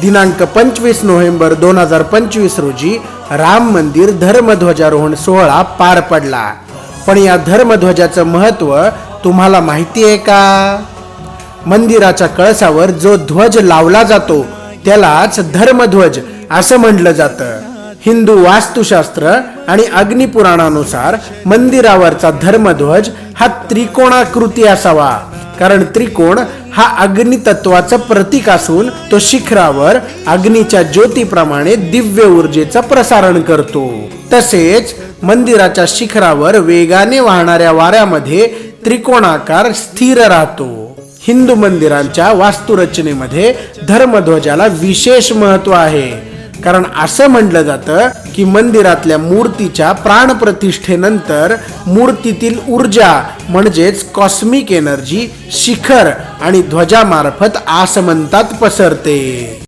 दिनांक पंचवीस नोव्हेंबर दोन हजार पंचवीस रोजी राम मंदिर धर्मध्वजारोहण सोहळा पार पडला. पण या धर्मध्वजाचं महत्त्व तुम्हाला माहिती आहे का? मंदिराच्या कळसावर जो ध्वज लावला जातो त्यालाच धर्मध्वज असं म्हटलं जातं. हिंदू वास्तुशास्त्र आणि अग्निपुराणानुसार मंदिरावरचा धर्मध्वज हा त्रिकोणाकृती असावा. कारण त्रिकोण हा अग्नितत्वाचं प्रतीक असून तो शिखरावर अग्नीच्या ज्योतीप्रमाणे दिव्य ऊर्जेचं प्रसारण करतो. तसेच मंदिराच्या शिखरावर वेगाने वाहणाऱ्या वाऱ्यामध्ये त्रिकोणाकार स्थिर राहतो. हिंदू मंदिरांच्या वास्तुरचनेमध्ये धर्मध्वजाला विशेष महत्त्व आहे. कारण असं म्हटलं जातं की मंदिरातल्या मूर्तीच्या प्राणप्रतिष्ठेनंतर मूर्तीतील ऊर्जा म्हणजेच कॉस्मिक एनर्जी शिखर आणि ध्वजामार्फत आसमंतात पसरते.